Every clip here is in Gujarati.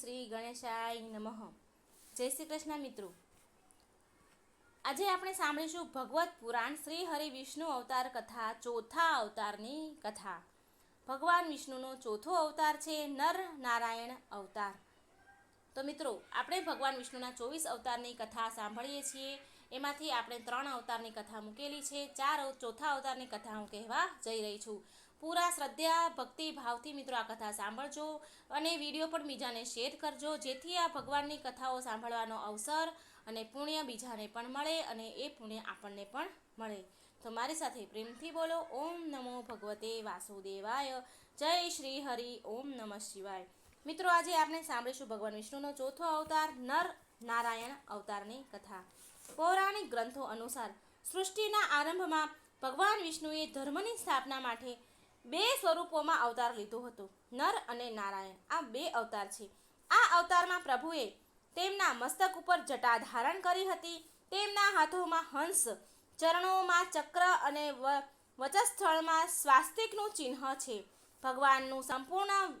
શ્રી ગણેશાય નમઃ. જય શ્રી કૃષ્ણ મિત્રો. આજે આપણે સાંભળીશું ભગવત પુરાણ શ્રી હરિ વિષ્ણુ અવતાર કથા, ચોથા અવતારની કથા. ભગવાન વિષ્ણુનો ચોથો અવતાર છે નર નારાયણ અવતાર. તો મિત્રો, આપણે ભગવાન વિષ્ણુના ચોવીસ અવતારની કથા સાંભળીએ છીએ. એમાંથી આપણે ત્રણ અવતારની કથા મૂકેલી છે. ચાર ચોથા અવતારની કથા હું કહેવા જઈ રહી છું. પૂરા શ્રદ્ધા, ભક્તિ ભાવથી મિત્રો આ કથા સાંભળજો અને વીડિયો પણ બીજાને શેર કરજો. જેથી આ ભગવાનની કથાઓ સાંભળવાનો અવસર અને પુણ્ય બીજાને પણ મળે અને એ પુણ્ય આપણને પણ મળે. તો મારી સાથે પ્રેમથી બોલો. ઓમ નમો ભગવતે વાસુદેવાય. જય શ્રી હરિ. ઓમ નમઃ શિવાય. મિત્રો, આજે આપણે સાંભળીશું ભગવાન વિષ્ણુનો ચોથો અવતાર, નર નારાયણ અવતારની કથા. પૌરાણિક ગ્રંથો અનુસાર સૃષ્ટિના આરંભમાં ભગવાન વિષ્ણુએ ધર્મની સ્થાપના માટે બે સ્વરૂપોમાં અવતાર લીધો હતો, નર અને નારાયણ. આ બે અવતાર છે. આ અવતારમાં પ્રભુએ તેમના મસ્તક ઉપર જટા ધારણ કરી હતી. તેમના હાથોમાં હંસ, ચરણોમાં ચક્ર અને વચસ્થળમાં સ્વાસ્તિકનું ચિહ્ન છે. ભગવાનનું સંપૂર્ણ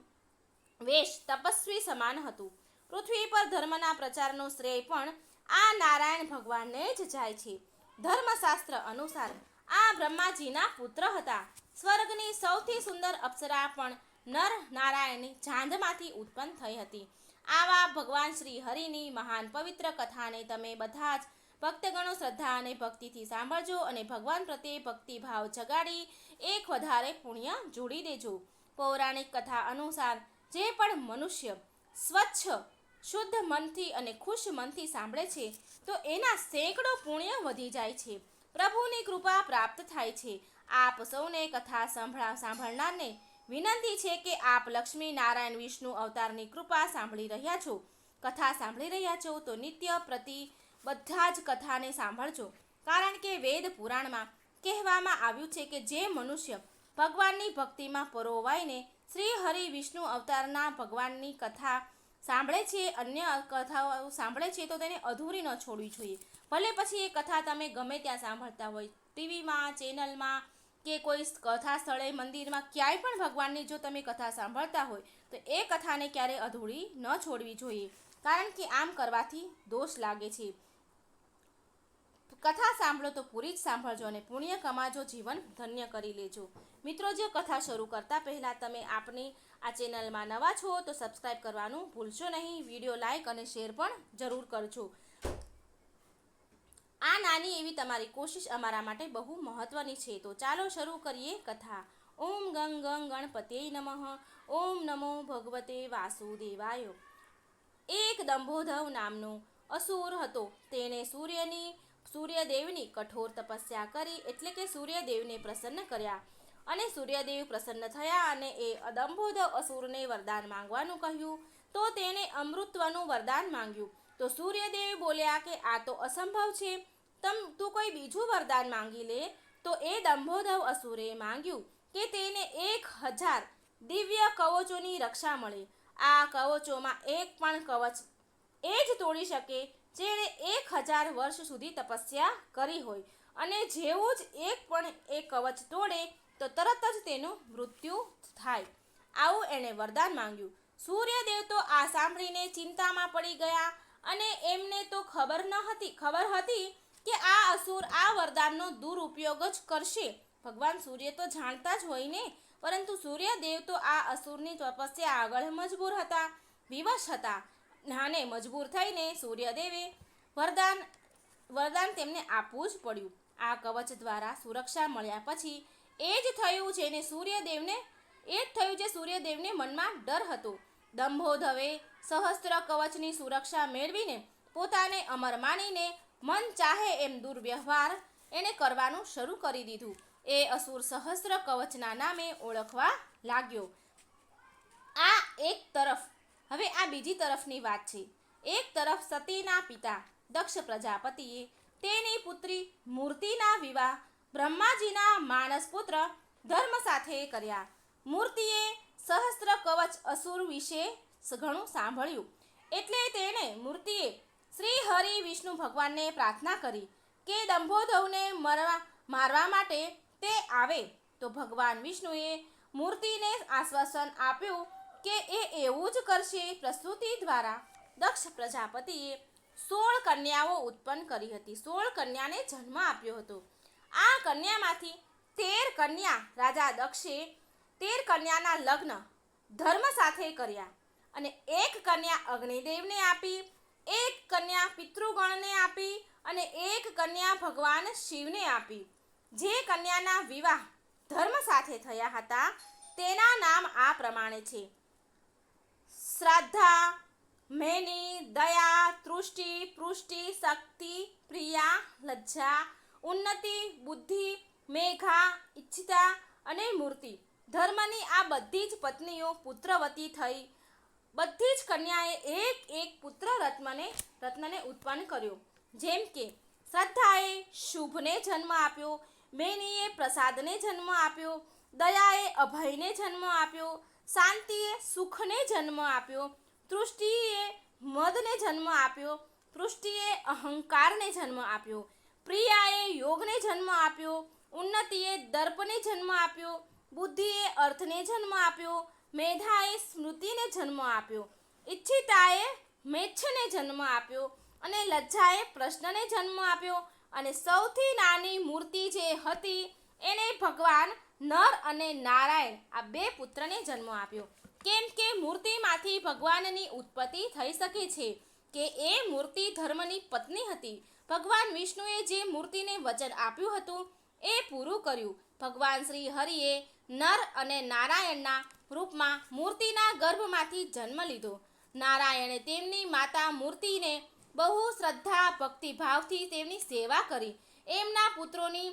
વેશ તપસ્વી સમાન હતું. પૃથ્વી પર ધર્મના પ્રચારનો શ્રેય પણ આ નારાયણ ભગવાનને જ જાય છે. ધર્મશાસ્ત્ર અનુસાર આ બ્રહ્માજીના પુત્ર હતા. સ્વર્ગની સૌથી સુંદર અપ્સરા પણ નર નારાયણ ચાંદમાંથી ઉત્પન્ન થઈ હતી. આવા ભગવાન શ્રી હરિની મહાન પવિત્ર કથાને તમે બધા જ ભક્તગણો શ્રદ્ધા અને ભક્તિથી સાંભળજો અને ભગવાન પ્રત્યે ભક્તિભાવ જગાડી એક વધારે પુણ્ય જોડી દેજો. પૌરાણિક કથા અનુસાર જે પણ મનુષ્ય સ્વચ્છ, શુદ્ધ મનથી અને ખુશ મનથી સાંભળે છે, તો એના સેંકડો પુણ્ય વધી જાય છે. પ્રભુની કૃપા પ્રાપ્ત થાય છે. આપ સૌને કથા સાંભળા, સાંભળનારને વિનંતી છે કે આપ લક્ષ્મી નારાયણ વિષ્ણુ અવતારની કૃપા સાંભળી રહ્યા છો. કથા સાંભળી રહ્યા છો તો નિત્ય પ્રતિ બધા જ કથાને સાંભળજો. કારણ કે વેદ પુરાણમાં કહેવામાં આવ્યું છે કે જે મનુષ્ય ભગવાનની ભક્તિમાં પરોવાઈને શ્રી હરિ વિષ્ણુ અવતારના ભગવાનની કથા સાંભળે છે, અન્ય કથાઓ સાંભળે છે તો તેને અધૂરી ન છોડવી જોઈએ. ભલે પછી એ કથા તમે ગમે ત્યાં સાંભળતા હોય, ટીવીમાં, ચેનલમાં કે કોઈ કથા સ્થળે, મંદિરમાં, ક્યાંય પણ ભગવાનની જો તમે કથા સાંભળતા હોય, તો એ કથાને ક્યારે અધૂરી ન છોડવી જોઈએ. કારણ કે આમ કરવાથી દોષ લાગે છે. કથા સાંભળો તો પૂરી જ સાંભળજો અને પુણ્ય કમાજો, જીવન ધન્ય કરી લેજો. મિત્રો, જો કથા શરૂ કરતા પહેલાં તમે આપની આ ચેનલમાં નવા છો, તો સબસ્ક્રાઈબ કરવાનું ભૂલશો નહીં. વીડિયો લાઇક અને શેર પણ જરૂર કરજો. આ નાની એવી તમારી કોશિશ અમારા માટે બહુ મહત્વની છે. તો ચાલો શરૂ કરીએ કથા. ઓમ ગંગ ગંગ ગણપતે નમઃ. ઓમ નમો ભગવતે વાસુદેવાય. એક દંભોધવ નામનો અસુર હતો. તેણે સૂર્યની, સૂર્યદેવની કઠોર તપસ્યા કરી એટલે કે સૂર્યદેવને પ્રસન્ન કર્યા. અને સૂર્યદેવ પ્રસન્ન થયા અને એ દંભોધવ અસુરને વરદાન માંગવાનું કહ્યું. તો તેણે અમૃતત્વનું વરદાન માંગ્યું. તો સૂર્યદેવ બોલ્યા કે આ તો અસંભવ છે. તમ તું કોઈ બીજું વરદાન માંગી લે તો એ દંભોધવ અસુરે માંગ્યું કે તેને એક હજાર દિવ્ય કવચોની રક્ષા મળે. આ કવચોમાં એક પણ કવચ એ જ તોડી શકે જેણે એક હજાર વર્ષ સુધી તપસ્યા કરી હોય. અને જેવું જ એક પણ એ કવચ તોડે તો તરત જ તેનું મૃત્યુ થાય. આવું એણે વરદાન માંગ્યું. સૂર્યદેવ તો આ સાંભળીને ચિંતામાં પડી ગયા અને એમને તો ખબર ન હતી, ખબર હતી કે આ અસુર આ વરદાનનો દુરુપયોગ જ કરશે. ભગવાન સૂર્ય તો જાણતા જ હોય ને. પરંતુ સૂર્યદેવ તો આ અસુરની તપસ્યા આગળ મજબૂર હતા, વિવશ હતા. નાને મજબૂર થઈને સૂર્યદેવે વરદાન વરદાન તેમને આપવું જ પડ્યું. આ કવચ દ્વારા સુરક્ષા મળ્યા પછી એ જ થયું જેને સૂર્યદેવને, એ જ થયું જે સૂર્યદેવને મનમાં ડર હતો. દંભોધવે સહસ્ત્ર કવચની સુરક્ષા મેળવીને પોતાને અમર માનીને મન ચાહે એમ દુર્વ્યવહાર એણે કરવાનું શરૂ કરી દીધું. એ અસુર સહસ્ત્ર કવચના નામે ઓળખવા લાગ્યો. આ એક તરફ, હવે આ બીજી તરફની વાત છે. એક તરફ સતીના પિતા, દક્ષ પ્રજાપતિએ તેની પુત્રી મૂર્તિના વિવાહ બ્રહ્માજીના માણસ પુત્ર ધર્મ સાથે કર્યા. મૂર્તિએ સહસ્ત્ર કવચ અસુર વિશે ઘણું સાંભળ્યું. એટલે તેણે મૂર્તિએ શ્રી વિષ્ણુ ભગવાનને પ્રાર્થના કરી કે દંભોધવને મરવા, મારવા માટે તે આવે. તો ભગવાન વિષ્ણુએ મૂર્તિને આશ્વાસન આપ્યું કે એ એવું જ કરશે પ્રસ્તુતિ દ્વારા. દક્ષ પ્રજાપતિએ સોળ કન્યાઓ ઉત્પન્ન કરી હતી. સોળ કન્યાને જન્મ આપ્યો હતો. આ કન્યામાંથી તેર કન્યા રાજા દક્ષે તેર કન્યાના લગ્ન ધર્મ સાથે કર્યા અને એક કન્યા અગ્નિદેવને આપી એક કન્યા પિતૃગણને આપી અને એક કન્યા ભગવાન શિવને આપી. જે કન્યાના વિવાહ ધર્મ સાથે થયા હતા, તેના નામ આ પ્રમાણે છે. શ્રદ્ધા, મેની, દયા, તૃષ્ટિ, પૃષ્ટિ, શક્તિ, પ્રિયા, લજ્જા, ઉન્નતિ, બુદ્ધિ, મેઘા, ઈચ્છિતા અને મૂર્તિ. ધર્મની આ બધી જ પત્નીઓ પુત્રવતી થઈ બધી જ કન્યાએ એક એક પુત્ર રત્નને રત્નને ઉત્પન્ન કર્યો. જેમ કે, શ્રદ્ધાએ શુભને જન્મ આપ્યો, મેનીએ પ્રસાદને જન્મ આપ્યો, દયાએ અભયને જન્મ આપ્યો, શાંતિએ સુખને જન્મ આપ્યો, તૃષ્ટિએ મદને જન્મ આપ્યો, તૃષ્ટિએ અહંકારને જન્મ આપ્યો, પ્રિયાએ યોગને જન્મ આપ્યો, ઉન્નતિએ દર્પને જન્મ આપ્યો, બુદ્ધિએ અર્થને જન્મ આપ્યો મેધાએ સ્મૃતિને જન્મ આપ્યો. ઈચ્છિતાએ મેચ્છને જન્મ આપ્યો અને લજ્જાએ પ્રશ્નને જન્મ આપ્યો. અને સૌથી નાની મૂર્તિ જે હતી, એને ભગવાન નર અને નારાયણ, આ બે પુત્રને જન્મ આપ્યો. કેમ કે મૂર્તિમાંથી ભગવાનની ઉત્પત્તિ થઈ શકે છે કે એ મૂર્તિ ધર્મની પત્ની હતી. ભગવાન વિષ્ણુએ જે મૂર્તિને વચન આપ્યું હતું, એ પૂરું કર્યું. ભગવાન શ્રી હરિએ નર અને નારાયણના રૂપમાં મૂર્તિના ગર્ભમાંથી જન્મ લીધો. નારાયણે તેમની માતા મૂર્તિને બહુ શ્રદ્ધા, ભક્તિભાવથી તેમની સેવા કરી. એમના પુત્રોની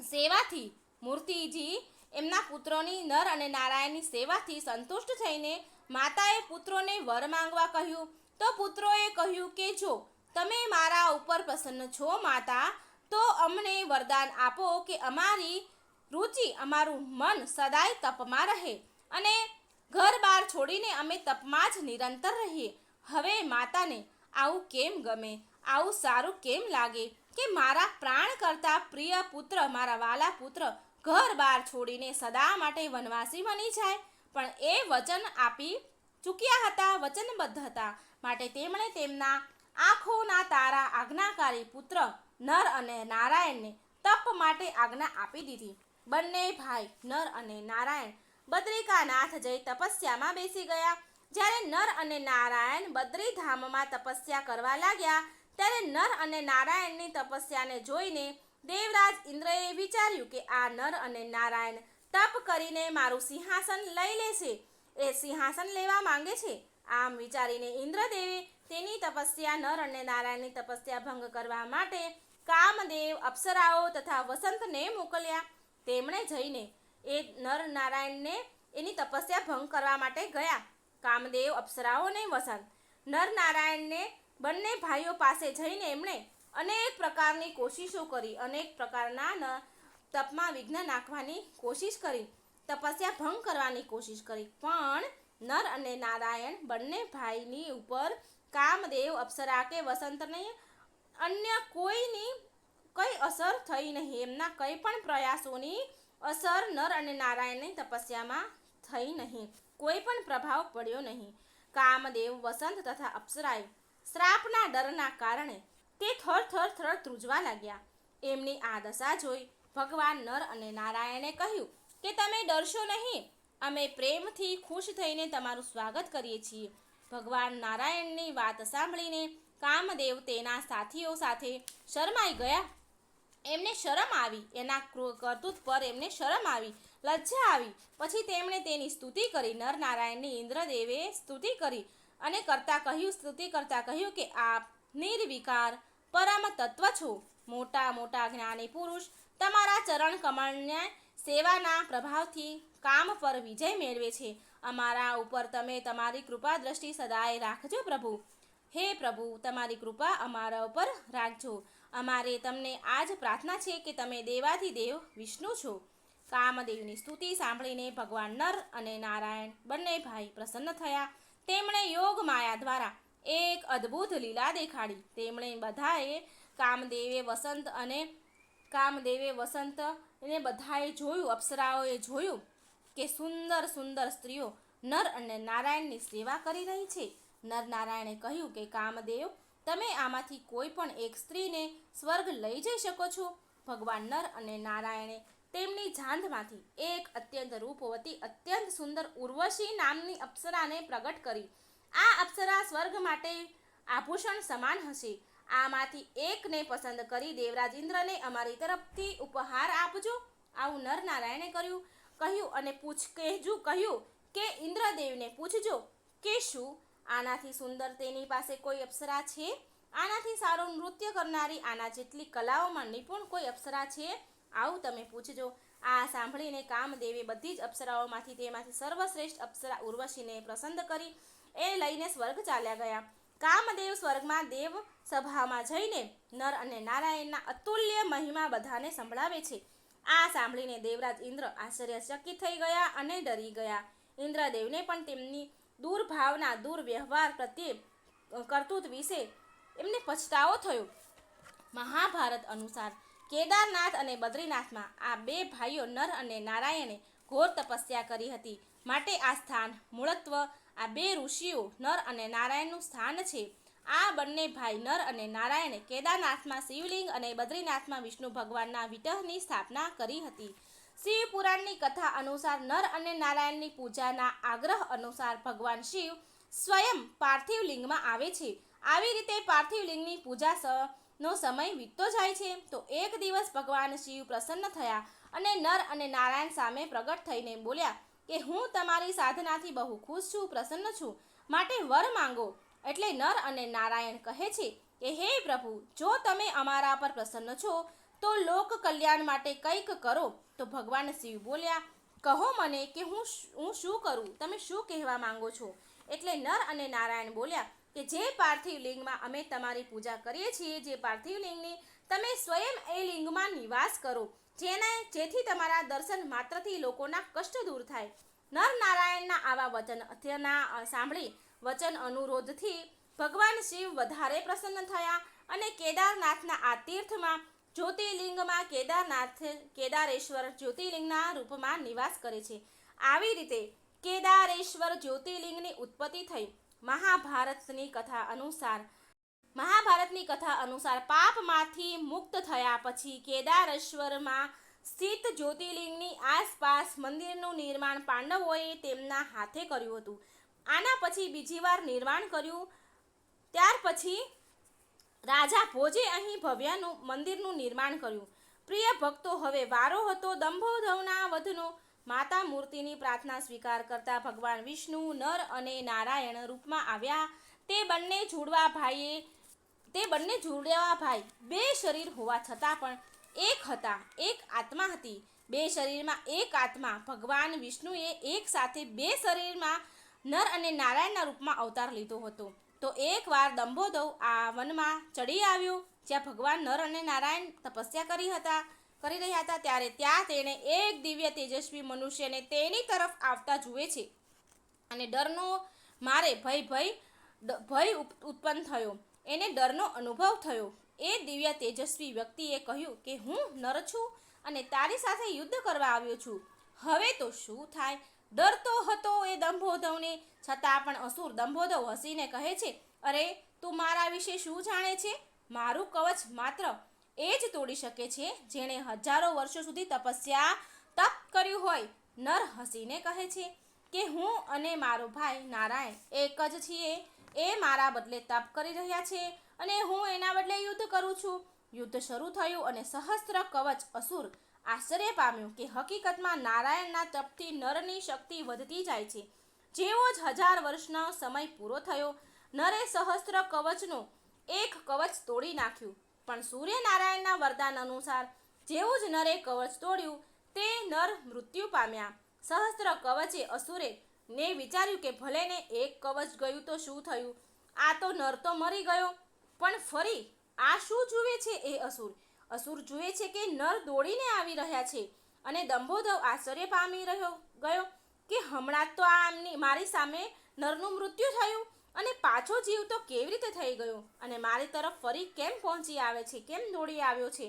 સેવાથી મૂર્તિજી એમના પુત્રોની નર અને નારાયણની સેવાથી સંતુષ્ટ થઈને માતાએ પુત્રોને વર માંગવા કહ્યું. તો પુત્રોએ કહ્યું કે, જો તમે મારા ઉપર પ્રસન્ન છો માતા, તો અમને વરદાન આપો કે અમારી રુચિ અમારું મન સદાય તપમાં રહે અને ઘર બહાર છોડીને અમે તપમાં જ નિરંતર રહીએ. હવે માતાને, આવું કેમ ગમે? આવું સારું કેમ લાગે? કે મારા પ્રાણ કરતા પ્રિય પુત્ર, મારા વાલા પુત્ર ઘર બહાર છોડીને સદા માટે વનવાસી બની જાય? પણ એ વચન આપી ચૂક્યા હતા, વચનબદ્ધ હતા. માટે તેમણે તેમના આંખોના તારા આજ્ઞાકારી પુત્ર નર અને નારાયણને તપ માટે આજ્ઞા આપી દીધી. બંને ભાઈ નર અને નારાયણ બદ્રિકાનાથ જઈ તપસ્યામાં બેસી ગયા. જ્યારે નર અને નારાયણ બદ્રીધામમાં તપસ્યા કરવા લાગ્યા, ત્યારે નર અને નારાયણની તપસ્યાને જોઈને દેવરાજ ઇન્દ્રએ વિચાર્યું કે આ નર અને નારાયણ તપ કરીને મારું સિંહાસન લઈ લેશે. એ સિંહાસન લેવા માંગે છે. આમ વિચારીને ઇન્દ્રદેવે તેની તપસ્યા નર અને નારાયણની તપસ્યા ભંગ કરવા માટે કામદેવ અપ્સરાઓ તથા વસંતને મોકલ્યા. તેમણે જઈને એ નર નારાયણને એની તપસ્યા ભંગ કરવા માટે ગયા. કામદેવ અપ્સરાઓ ને વસંત. નર નારાયણને બંને ભાઈઓ પાસે જઈને એમણે અનેક પ્રકારની કોશિશો કરી, અનેક પ્રકારના તપમાં વિઘ્ન નાખવાની કોશિશ કરી, તપસ્યા ભંગ કરવાની કોશિશ કરી. પણ નર અને નારાયણ બંને ભાઈની ઉપર કામદેવ અપ્સરા કે વસંતને અન્ય કોઈની કઈ અસર થઈ નહીં. એમના કંઈ પણ પ્રયાસોની અસર નર અને નારાયણની તપસ્યામાં થઈ નહીં. કોઈ પણ પ્રભાવ પડ્યો નહીં. કામદેવ, વસંત તથા અપ્સરાએ શ્રાપના ડરના કારણે તે થર થર થર ત્રુજવા લાગ્યા. એમની આ દશા જોઈ ભગવાન નર અને નારાયણે કહ્યું કે તમે ડરશો નહીં. અમે પ્રેમથી ખુશ થઈને તમારું સ્વાગત કરીએ છીએ. ભગવાન નારાયણની વાત સાંભળીને કામદેવ તેના સાથીઓ સાથે શરમાઈ ગયા. એમને શરમ આવી. એના ક્રો- કરતૂત પર એમને શરમ આવી. લજ્જા આવી. પછી તેમણે તેની સ્તુતિ કરી. નરનારાયણની ઇન્દ્રદેવે સ્તુતિ કરી અને કરતાં કહ્યું સ્તુતિ કરતાં કહ્યું કે, આપ નિર્વિકાર પરમ તત્વ છો. મોટા મોટા જ્ઞાની પુરુષ, તમારા ચરણ કમળને સેવાના પ્રભાવથી કામ પર વિજય મેળવે છે. અમારા ઉપર તમે તમારી કૃપા દ્રષ્ટિ સદાય રાખજો પ્રભુ. હે પ્રભુ, તમારી કૃપા અમારા ઉપર રાખજો. અમારે તમને આ જ પ્રાર્થના છે કે તમે દેવાધિદેવ વિષ્ણુ છો. કામદેવની સ્તુતિ સાંભળીને ભગવાન નર અને નારાયણ બંને ભાઈ પ્રસન્ન થયા. તેમણે યોગ માયા દ્વારા એક અદ્ભુત લીલા દેખાડી. તેમણે બધાએ કામદેવે વસંત અને કામદેવે વસંત ને બધાએ જોયું, અપ્સરાઓએ જોયું કે સુંદર સુંદર સ્ત્રીઓ નર અને નારાયણની સેવા કરી રહી છે. નર નારાયણે કહ્યું કે કામદેવ તમે આમાંથી કોઈ પણ એક સ્ત્રીને સ્વર્ગ લઈ જઈ શકો છો. ભગવાન નર અને નારાયણે તેમની જાંધમાંથી એક અત્યંત રૂપવતી, અત્યંત સુંદર ઉર્વશી નામની અપ્સરાને પ્રગટ કરી. આ અપ્સરા સ્વર્ગ માટે આભૂષણ સમાન હશે. આમાંથી એકને પસંદ કરી દેવરાજ ઇન્દ્રને અમારી તરફથી ઉપહાર આપજો. આવું નર નારાયણે કર્યું. કહ્યું અને પૂછ, કહેજુ, કહ્યું કે ઇન્દ્રદેવને પૂછજો કે શું? આનાથી સુંદર તેની પાસે કોઈ અપ્સરા છે? આનાથી સારું નૃત્ય કરનારી આના જેટલી કલાઓમાં નિપુણ કોઈ અપ્સરા છે? આવું તમે પૂછજો. આ સાંભળીને કામદેવે બધી જ અપ્સરાઓમાંથી તેમાંથી સર્વશ્રેષ્ઠ અપ્સરા ઉર્વશીને પ્રસન્ન કરી. એ લઈને સ્વર્ગ ચાલ્યા ગયા. કામદેવ સ્વર્ગમાં દેવ સભામાં જઈને નર અને નારાયણના અતુલ્ય મહિમા બધાને સંભળાવે છે. આ સાંભળીને દેવરાજ ઇન્દ્ર આશ્ચર્યચકિત થઈ ગયા અને ડરી ગયા. ઇન્દ્રદેવને પણ તેમની દુર્ભાવના, દુર્વ્યવહાર પ્રત્યે કરતૂત વિશે એમને પછતાવો થયો. મહાભારત અનુસાર કેદારનાથ અને બદ્રીનાથમાં આ બે ભાઈઓ નર અને નારાયણે ઘોર તપસ્યા કરી હતી. માટે આ સ્થાન મૂળત્વ, આ બે ઋષિઓ નર અને નારાયણનું સ્થાન છે. આ બંને ભાઈ નર અને નારાયણે કેદારનાથમાં શિવલિંગ અને બદ્રીનાથમાં વિષ્ણુ ભગવાનના વિટહની સ્થાપના કરી હતી. શિવ પુરાણની કથા અનુસાર નર અને નારાયણની પૂજાના આગ્રહ અનુસાર ભગવાન શિવ સ્વયં પાર્થિવ લિંગમાં આવે છે. આવી રીતે પાર્થિવ લિંગની પૂજા નો સમય વીતતો જાય છે. તો એક દિવસ ભગવાન શિવ પ્રસન્ન થયા અને નર અને નારાયણ સામે પ્રગટ થઈને બોલ્યા કે, હું તમારી સાધનાથી બહુ ખુશ છું, પ્રસન્ન છું. માટે વર માંગો. એટલે નર અને નારાયણ કહે છે કે, હે પ્રભુ, જો તમે અમારા પર પ્રસન્ન છો, તો લોક કલ્યાણ માટે કંઈક કરો. તો ભગવાન શિવ બોલ્યા, કહો મને કે હું હું શું કરું? તમે શું કહેવા માંગો છો? એટલે નર અને નારાયણ બોલ્યા, કે જે પાર્થિવ લિંગમાં અમે તમારી પૂજા કરીએ છીએ, જે પાર્થિવ લિંગની તમે સ્વયં એ લિંગમાં નિવાસ કરો, જેને, જેથી તમારા દર્શન માત્રથી લોકોના કષ્ટ દૂર થાય. નર નારાયણના આવા વચન અત્યના સાંભળી વચન અનુરોધથી ભગવાન શિવ વધારે પ્રસન્ન થયા અને કેદારનાથના આ તીર્થમાં જ્યોતિર્લિંગમાં કેદારનાથ, કેદારેશ્વર જ્યોતિર્લિંગના રૂપમાં નિવાસ કરે છે. આવી રીતે કેદારેશ્વર જ્યોતિર્લિંગની ઉત્પત્તિ થઈ મહાભારતની કથા અનુસાર, મહાભારતની કથા અનુસાર પાપમાંથી મુક્ત થયા પછી કેદારેશ્વરમાં સ્થિત જ્યોતિર્લિંગની આસપાસ મંદિરનું નિર્માણ પાંડવોએ તેમના હાથે કર્યું હતું. આના પછી બીજી વાર નિર્માણ કર્યું. ત્યાર પછી રાજા ભોજે અહીં ભવ્યનું મંદિરનું નિર્માણ કર્યું. પ્રિય ભક્તો, હવે વારો હતો દંભોધવના વધનો. માતા મૂર્તિની પ્રાર્થના સ્વીકાર કરતા ભગવાન વિષ્ણુ, નર અને નારાયણ રૂપમાં આવ્યા. તે બંને જોડવા ભાઈએ, તે બંને જોડવા ભાઈ બે શરીર હોવા છતાં પણ એક હતા, એક આત્મા હતી. બે શરીરમાં એક આત્મા. ભગવાન વિષ્ણુએ એક સાથે બે શરીરમાં નર અને નારાયણના રૂપમાં અવતાર લીધો હતો. તો એકવાર દંભોદવ આ વનમાં ચડી આવ્યો, જ્યાં ભગવાન નર અને નારાયણ તપસ્યા કરી હતા, કરી રહ્યા હતા, ત્યારે ત્યાં તેણે એક દિવ્ય તેજસ્વી મનુષ્યને તેની તરફ આવતા જુએ છે. અને ડરનો મારે ભય ભય ભય ઉત્પન્ન થયો. એને ડરનો અનુભવ થયો. એ દિવ્ય તેજસ્વી વ્યક્તિએ કહ્યું કે, હું નર છું અને તારી સાથે યુદ્ધ કરવા આવ્યો છું. હવે તો શું થાય? ડરતો હતો એ દંભોદવને. છતાં પણ અસુર દંભોદવ હસીને કહે છે, અરે, તું મારા વિશે શું જાણે છે? મારું કવચ માત્ર એ જ તોડી શકે છે જેણે હજારો વર્ષો સુધી તપસ્યા, તપ કર્યું હોય. નર હસીને કહે છે કે, હું અને મારો ભાઈ નારાયણ એક જ છીએ. એ મારા બદલે તપ કરી રહ્યા છે અને હું એના બદલે યુદ્ધ કરું છું. યુદ્ધ શરૂ થયું અને સહસ્ત્ર કવચ અસુર આશ્ચર્ય પામ્યું કે હકીકતમાં નારાયણના તપથી નરની શક્તિ વધતી જાય છે. જેવો જ હજાર વર્ષનો સમય પૂરો થયો, નરે સહસ્ત્ર કવચનો એક કવચ તોડી નાખ્યું. પણ સૂર્યનારાયણના વરદાન અનુસાર જેવું જ નરે કવચ તોડ્યું, તે નર મૃત્યુ પામ્યા. સહસ્ત્ર કવચે અસુરે ને વિચાર્યું કે ભલે ને એક કવચ ગયું તો શું થયું? આ તો નર તો મરી ગયો. પણ ફરી આ શું જુએ છે એ અસુર? અસુર જુએ છે કે નર દોડીને આવી રહ્યા છે અને દંભોદવ આશ્ચર્ય પામી રહ્યો ગયો. કે હમણાં તો આ આમની મારી સામે નરનું મૃત્યુ થયું અને પાછો જીવ તો કેવી રીતે થઈ ગયો? અને મારી તરફ ફરી કેમ પહોંચી આવે છે? કેમ દોડી આવ્યો છે?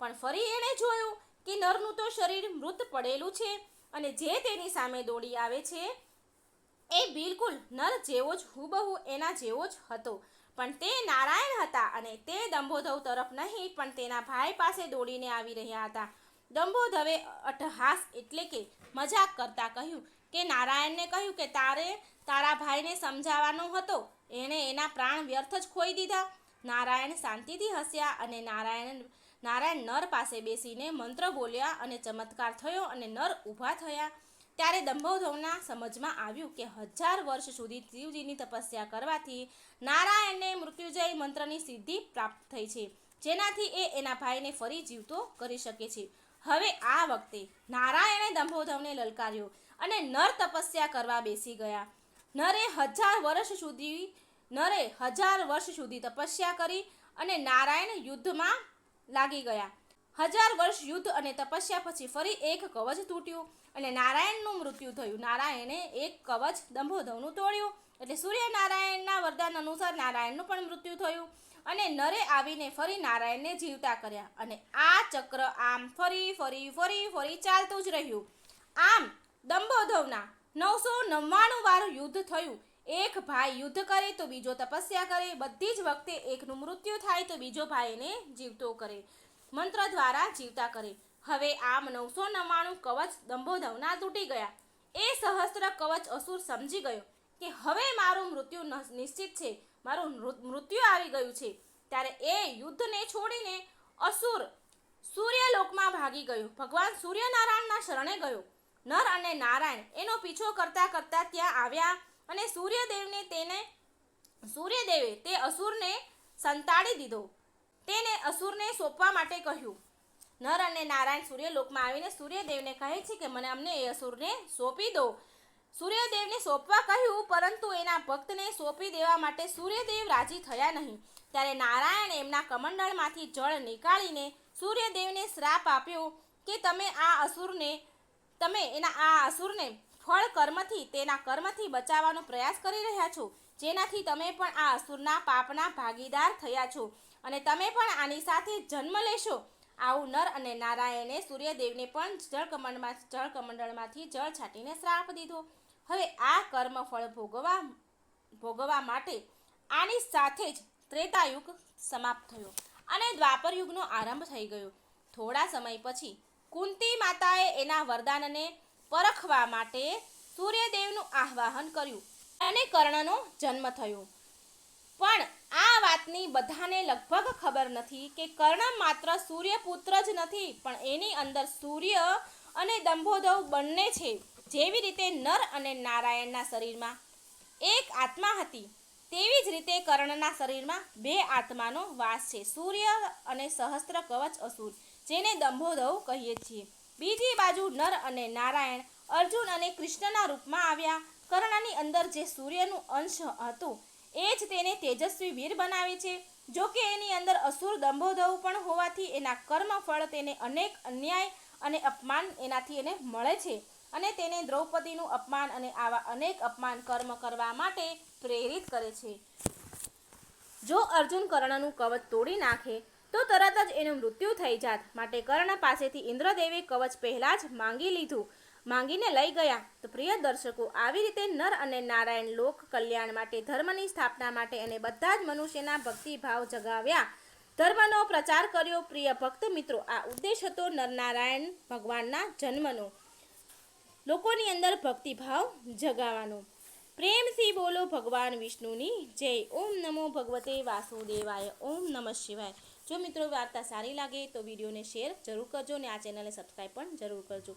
પણ ફરી એણે જોયું કે નરનું તો શરીર મૃત પડેલું છે અને જે તેની સામે દોડી આવે છે એ બિલકુલ નર જેવો જ હુબહુ એના જેવો જ હતો. પણ તે નારાયણ હતા અને તે દંભોધવ તરફ નહીં, પણ તેના ભાઈ પાસે દોડીને આવી રહ્યા હતા. દંભોધવે અટહાસ એટલે કે મજાક કરતા કહ્યું કે નારાયણને કહ્યું કે તારે તારા ભાઈને સમજાવવાનો હતો. એણે એના પ્રાણ વ્યર્થ જ ખોઈ દીધા. નારાયણ શાંતિથી હસ્યા અને નારાયણ નારાયણ નર પાસે બેસીને મંત્ર બોલ્યા અને ચમત્કાર થયો અને નર ઊભા થયા. ત્યારે દંભોધવના સમજમાં આવ્યું કે હજાર વર્ષ સુધી શિવજીની તપસ્યા કરવાથી નારાયણને મૃત્યુજય મંત્રની સિદ્ધિ પ્રાપ્ત થઈ છે. જેનાથી એ એના ભાઈને ફરી જીવતો કરી શકે છે. હવે આ વખતે નારાયણે દંભોધવને લલકાર્યો અને નર તપસ્યા કરવા બેસી ગયા. નરે હજાર વર્ષ સુધી, નરે હજાર વર્ષ સુધી તપસ્યા કરી અને નારાયણ યુદ્ધમાં લાગી ગયા. હજાર વર્ષ યુદ્ધ અને તપસ્યા પછી ફરી એક કવચ તૂટ્યું અને નારાયણનું મૃત્યુ થયું. નારાયણે એક કવચ દંભોધવનું તોડ્યું. એટલે સૂર્યનારાયણના વરદાન અનુસાર નારાયણનું પણ મૃત્યુ થયું. અને નરે આવીને ફરી નારાયણને જીવતા કર્યા. અને આ ચક્ર આમ ફરી ફરી ફરી ફરી ચાલતું જ રહ્યું. આમ દંબોધવના નવસો નવ્વાણું વાર યુદ્ધ થયું. એક ભાઈ યુદ્ધ કરે તો બીજો તપસ્યા કરે. બધી જ વખતે એકનું મૃત્યુ થાય તો બીજો ભાઈને જીવતો કરે. મંત્ર દ્વારા જીવતા કરે. હવે આમ નવસો નવ્વાણું કવચ દંભોધવના તૂટી ગયા. એ સહસ્ત્ર કવચ અસુર સમજી ગયો કે હવે મારું મૃત્યુ નિશ્ચિત છે. મારું મૃત્યુ આવી ગયું છે. ત્યારે એ યુદ્ધને છોડીને અસુર સૂર્યલોકમાં ભાગી ગયો. ભગવાન સૂર્યનારાયણના શરણે ગયો. નર અને નારાયણ એનો પીછો કરતા કરતા ત્યાં આવ્યા અને સૂર્યદેવને તેને, સૂર્યદેવે તે અસુરને સંતાડી દીધો. તેને અસુરને સોંપવા માટે કહ્યું. નર અને નારાયણ સૂર્યલોકમાં આવીને સૂર્યદેવને કહે છે કે મને અમને એ અસુરને સોંપી દો. સૂર્યદેવને સોંપવા કહ્યું, પરંતુ એના ભક્તને સોંપી દેવા માટે સૂર્યદેવ રાજી થયા નહીં. ત્યારે નારાયણ એમના કમંડળમાંથી જળ નીકાળીને સૂર્યદેવને શ્રાપ આપ્યો કે તમે આ અસુરને, તમે એના, આ અસુરને ફળ કર્મથી, તેના કર્મથી બચાવવાનો પ્રયાસ કરી રહ્યા છો. જેનાથી તમે પણ આ અસુરના પાપના ભાગીદાર થયા છો અને તમે પણ આની સાથે જન્મ લેશો. આવું નર અને નારાયણે સૂર્યદેવને પણ જળકમંડમાં જળકમંડળમાંથી જળ છાંટીને શ્રાપ દીધો. હવે આ કર્મ ફળ ભોગવા ભોગવવા માટે આની સાથે જ ત્રેતાયુગ સમાપ્ત થયો અને દ્વાપર યુગનો આરંભ થઈ ગયો. થોડા સમય પછી કુંતી માતાએ એના વરદાનને પરખવા માટે સૂર્યદેવનું આહ્વાન કર્યું. અને કર્ણનો જન્મ થયો. પણ આ વાતની બધાને લગભગ ખબર નથી કે કર્ણ માત્ર સૂર્યપુત્ર જ નથી, પણ એની અંદર સૂર્ય અને દંભોદવ બંને છે. જેવી રીતે નર અને નારાયણના શરીરમાં એક આત્મા હતી, તેવી જ રીતે કર્ણના શરીરમાં બે આત્માનો વાસ છે. સૂર્ય અને સહસ્ત્ર કવચ અસુર, જેને દંભોદવ કહીએ છીએ. બીજી બાજુ નર અને નારાયણ અર્જુન અને કૃષ્ણના રૂપમાં આવ્યા. કર્ણની અંદર જે સૂર્યનું અંશ હતું એ જ તેને તેજસ્વી વીર બનાવે છે. જો કે એની અંદર અસુર દંભોદવ પણ હોવાથી એના કર્મ ફળ તેને અનેક અન્યાય અને અપમાન એનાથી એને મળે છે અને તેને દ્રૌપદીનું અપમાન અને આવા અનેક અપમાન કર્મ કરવા માટે પ્રેરિત કરે છે. જો અર્જુન કર્ણનું કવચ તોડી નાખે, તો તરત જ એનું મૃત્યુ થઈ જાત. માટે કર્ણ પાસેથી ઇન્દ્રદેવે કવચ પહેલાં જ માંગી લીધું. માંગીને લઈ ગયા. તો પ્રિય દર્શકો, આવી રીતે નર અને નારાયણ લોક કલ્યાણ માટે, ધર્મની સ્થાપના માટે અને બધા જ મનુષ્યના ભક્તિભાવ જગાવ્યા. ધર્મનો પ્રચાર કર્યો. પ્રિય ભક્ત મિત્રો, આ ઉદ્દેશ હતો નરનારાયણ ભગવાનના જન્મનો. લોકોની અંદર ભક્તિભાવ જગાવવાનો. પ્રેમથી બોલો ભગવાન વિષ્ણુની જય. ઓમ નમો ભગવતે વાસુદેવાય. ઓમ નમઃ શિવાય. જો મિત્રો વાર્તા સારી લાગે તો વિડીયોને શેર જરૂર કરજો અને આ ચેનલને સબસ્ક્રાઈબ પણ જરૂર કરજો.